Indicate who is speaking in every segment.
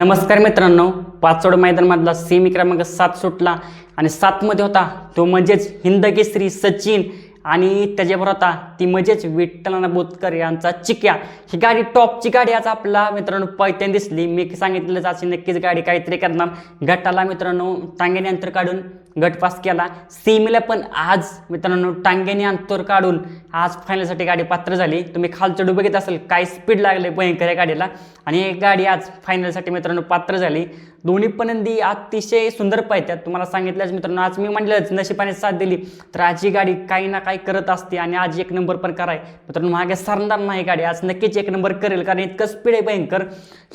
Speaker 1: नमस्कार मित्रांनो पाचोड मैदानमधला सेमी क्रमांक सात सुटला आणि सातमध्ये होता तो म्हणजेच हिंद केसरी सचिन आणि त्याच्यावर होता ती म्हणजेच विठ्ठलाना बोतकर यांचा चिक्या. ही गाडी टॉपची गाडी आज आपला मित्रांनो पैत्यान दिसली. मी सांगितलं अशी नक्कीच गाडी काहीतरी करणार. गटाला मित्रांनो टांगेनंतर काढून गटपास केला. सेमीला पण आज मित्रांनो टांग्याने अंतर काढून आज फायनलसाठी गाडी पात्र झाली. तुम्ही खालचं बघित असेल काय स्पीड लागले भयंकर या गाडीला. आणि एक गाडी आज फायनलसाठी मित्रांनो पात्र झाली. दोन्ही पण अतिशय सुंदर पाहत्यात तुम्हाला सांगितलंच मित्रांनो आज मी म्हटलंच नशिबाने साथ दिली. तर आज ही गाडी काही ना काही करत असते आणि आज एक नंबर पण कराय. मित्रांनो मागे सरणार नाही गाडी. आज नक्कीच एक नंबर करेल कारण इतकं स्पीड आहे भयंकर.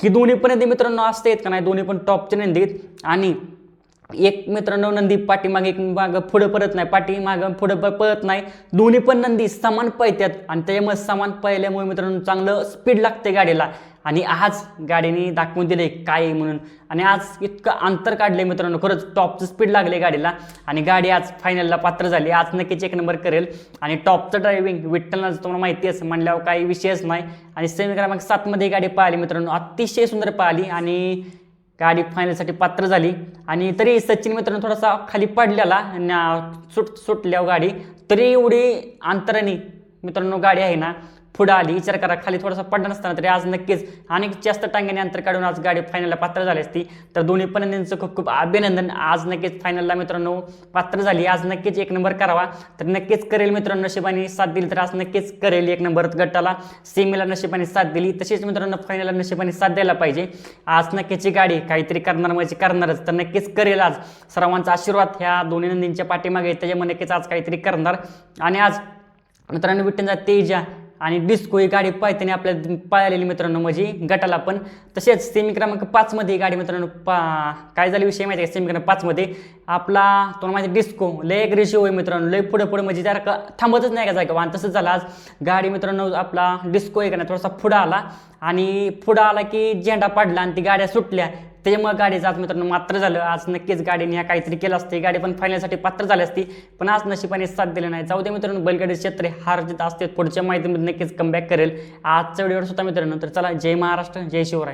Speaker 1: ही दोन्ही पण मित्रांनो असते का नाही दोन्ही पण टॉपच्या नंदी आहेत. आणि एक मित्रांनो नंदी पाठीमागे एक मागं पुढं परत नाही पाठीमागं पुढं प- पळत नाही. दोन्ही पण नंदी समान पळतात आणि त्याच्यामुळे समान पळल्यामुळे मित्रांनो चांगलं स्पीड लागते गाडीला. आणि आज गाडीने दाखवून दिले काय आहे म्हणून. आणि आज इतकं अंतर काढले मित्रांनो खरंच टॉपचं स्पीड लागले गाडीला. आणि गाडी आज फायनलला पात्र झाली. आज नक्कीच एक नंबर करेल. आणि टॉपचं ड्रायव्हिंग विठ्ठलला तुम्हाला माहिती आहे म्हणल्यावर काही विषयच नाही. आणि सेमी क्रमांक सातमध्ये गाडी पाहिली मित्रांनो. अतिशय सुंदर पाहिली. आणि गाडी फायनलसाठी पात्र झाली. आणि तरी सचिन मित्रांनो थोडासा खाली पडलेला सुट सुटल्यावर गाडी. तरी एवढी अंतराने मित्रांनो गाडी आहे ना पुढं आली विचार करा खाली थोडासा पडला नसताना तरी आज नक्कीच आणि जास्त टांग्याने अंतर काढून आज गाडी फायनलला पात्र झाली असती. तर दोन्ही पण त्यांचं खूप खूप अभिनंदन. आज नक्कीच फायनलला मित्रांनो पात्र झाली. आज नक्कीच एक नंबर करावा. तर नक्कीच करेल मित्रांनो नशिबाने साथ दिली तर आज नक्कीच करेल एक नंबर गटाला. सेमीला नशिबाने साथ दिली. तशीच मित्रांनो फायनलला नशिबाने साथ द्यायला पाहिजे. आज नक्कीची गाडी काहीतरी करणार म्हणजे करणारच. तर नक्कीच करेल आज. सर्वांचा आशीर्वाद ह्या दोन्ही नंदींच्या पाठीमागे त्याच्यामुळे नक्कीच आज काहीतरी करणार. आणि आज मित्रांनो विठ्ठलचा तेजा. आणि डिस्को ही गाडी पाहताना आपल्या पळालेली मित्रांनो म्हणजे गटाला पण. तसेच सेमी क्रमांक पाचमध्ये ही गाडी मित्रांनो पा काय झाली विषय माहिती आहे सेमी क्रमांक पाचमध्ये आपला तुम्हाला माहिती डिस्को लय एक रेशिओ आहे मित्रांनो लय पुढे पुढे म्हणजे जरा का थांबतच नाही का जागा आणि तसंच झालं आज. गाडी मित्रांनो आपला डिस्को आहे का नाही थोडासा पुढं आला. आणि पुढं आला की झेंडा पाडला आणि ती गाड्या सुटल्या. त्याच्यामुळे गाडीचं आज मित्रांनो मात्र झालं. आज नक्कीच गाडीने ह्या काहीतरी केलं असते. गाडी पण फायनलसाठी पात्र झाली असती. पण आज नशिबाने साथ दिले नाही. जाऊ दे मित्रांनो बैलगाडी क्षेत्र हार जित असते पुढच्या माहितीमध्ये नक्कीच कमबॅक करेल. आजच्या व्हिडिओवर सुद्धा मित्रांनो तर चला जय महाराष्ट्र जय शिवराय.